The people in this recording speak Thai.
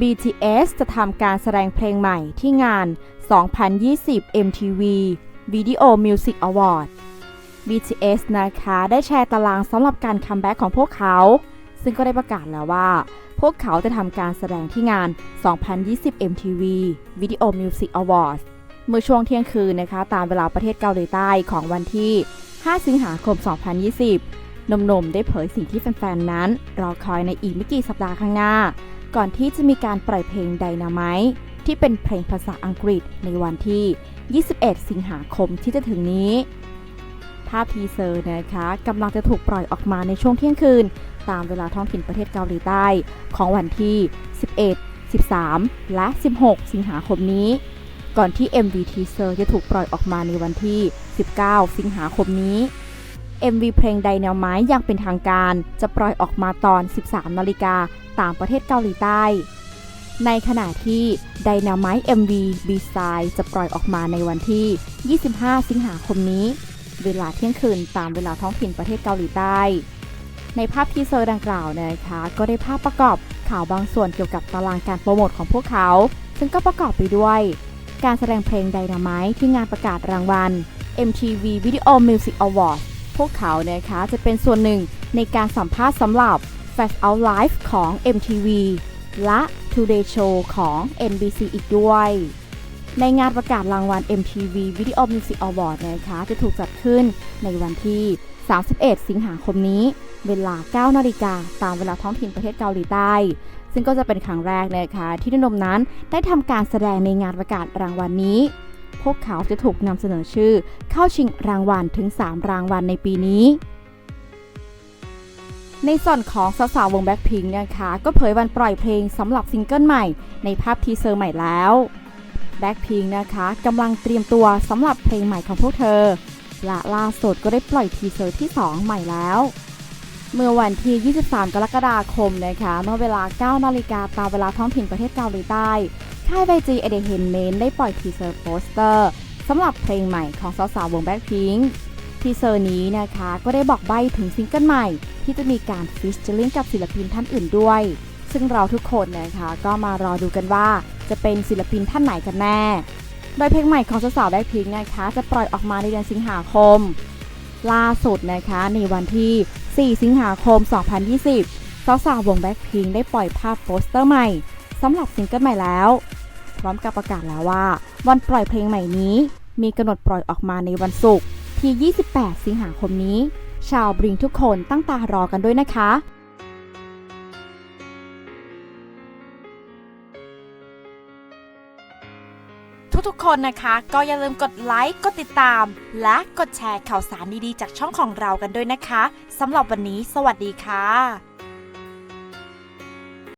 BTS จะทำการแสดงเพลงใหม่ที่งาน 2020 MTV Video Music Award BTS นะคะได้แชร์ตารางสำหรับการคัมแบ็กของพวกเขา ซึ่งก็ได้ประกาศแล้วว่า พวกเขาจะทำการแสดงที่งาน 2020 MTV Video Music Awards เมื่อช่วงเที่ยงคืนนะคะ ตามเวลาประเทศเกาหลีใต้ของวันที่ 5 สิงหาคม 2020หนุ่มได้เผยสิ่งที่แฟนๆ นั้น รอคอยในอีกไม่กี่สัปดาห์ข้างหน้า ก่อนที่จะมีการปล่อยเพลง Dynamite ที่เป็นเพลงภาษาอังกฤษในวันที่ 21 สิงหาคมที่จะถึงนี้ ภาพทีเซอร์นะคะกำลังจะถูกปล่อยออกมาในช่วงเที่ยงคืน ตามเวลาท้องถิ่นประเทศเกาหลีใต้ ของวันที่ 11 13 และ 16 สิงหาคมนี้ ก่อนที่ MV ทีเซอร์จะถูกปล่อยออกมาในวันที่ 19 สิงหาคมนี้ MV เพลงไดแนวไม้อย่างเป็นทางการ จะปล่อยออกมาตอน 13 นาฬิกา ตามประเทศเกาหลีใต้ ในขณะที่ Dynamite MV B-Side จะปล่อยออกมาในวันที่ 25 สิงหาคมนี้ เวลาเที่ยงคืนตามเวลาท้องถิ่นประเทศเกาหลีใต้ ในภาพทีเซอร์ดังกล่าวนะคะ ก็ได้ภาพประกอบข่าวบางส่วนเกี่ยวกับตารางการโปรโมทของพวกเขา ซึ่งก็ประกอบไปด้วย การแสดงเพลง Dynamite ที่งานประกาศรางวัล MTV Video Music Award พวกเขานะคะจะเป็นส่วนหนึ่งในการสัมภาษณ์สำหรับ Flash Out Live ของ MTV และ Today Show ของ NBC อีกด้วย ในงานประกาศรางวัล MTV Video Music Award นะคะจะถูกจัดขึ้นในวันที่ 31 สิงหาคมนี้ เวลา 9 นาฬิกาตามเวลาท้องถิ่นประเทศเกาหลีใต้ ซึ่งก็จะเป็นครั้งแรกนะคะที่นนมนั้นได้ทำการแสดงในงานประกาศรางวัลนนี้พวกเขาจะถูกนำเสนอชื่อเข้าชิงรางวัลถึง 3 รางวัลในปีนี้ ในส่วนของสาวๆวงแบ็คพิงนะคะ ก็เผยวันปล่อยเพลงสำหรับซิงเกิลใหม่ ในภาพทีเซอร์ใหม่แล้วแบ็คพิงนะคะกำลังเตรียมตัวสำหรับเพลงใหม่ของพวกเธอ และล่าสุดก็ได้ปล่อยทีเซอร์ที่ 2 ใหม่แล้ว เมื่อวันที่ 23 กรกฎาคมนะคะ เมื่อเวลา 9 นาฬิกาตามเวลาท้องถิ่นประเทศเกาหลีใต้ ค่ายไบจีเอเดเฮนเมนได้ปล่อยทีเซอร์โปสเตอร์สำหรับเพลงใหม่ของสาวๆวงแบ็คพิงทีเซอร์นี้นะคะก็ได้บอกใบ้ถึงซิงเกิลใหม่ ที่จะมีการฟิชเจอริงกับศิลปินท่านอื่นด้วย ซึ่งเราทุกคนนะคะก็มารอดูกันว่าจะเป็นศิลปินท่านไหนกันแน่ โดยเพลงใหม่ของสาวๆแบ็คพิงนะคะ จะปล่อยออกมาในเดือนสิงหาคม ล่าสุดนะคะในวันที่ 4 สิงหาคม 2020 สาวๆวงแบ็คพิงได้ปล่อยภาพโปสเตอร์ใหม่สำหรับซิงเกิลใหม่แล้ว พร้อมกับประกาศแล้วว่า วันปล่อยเพลงใหม่นี้ มีกำหนดปล่อยออกมาในวันศุกร์ที่ 28 สิงหาคมนี้ ชาวบริงทุกคนตั้งตารอกันด้วยนะคะทุกๆ คนนะคะ ก็อย่าลืมกดไลค์ กดติดตาม และกดแชร์ข่าวสารดีๆ จากช่องของเรากันด้วยนะคะสำหรับวันนี้ สวัสดีค่ะ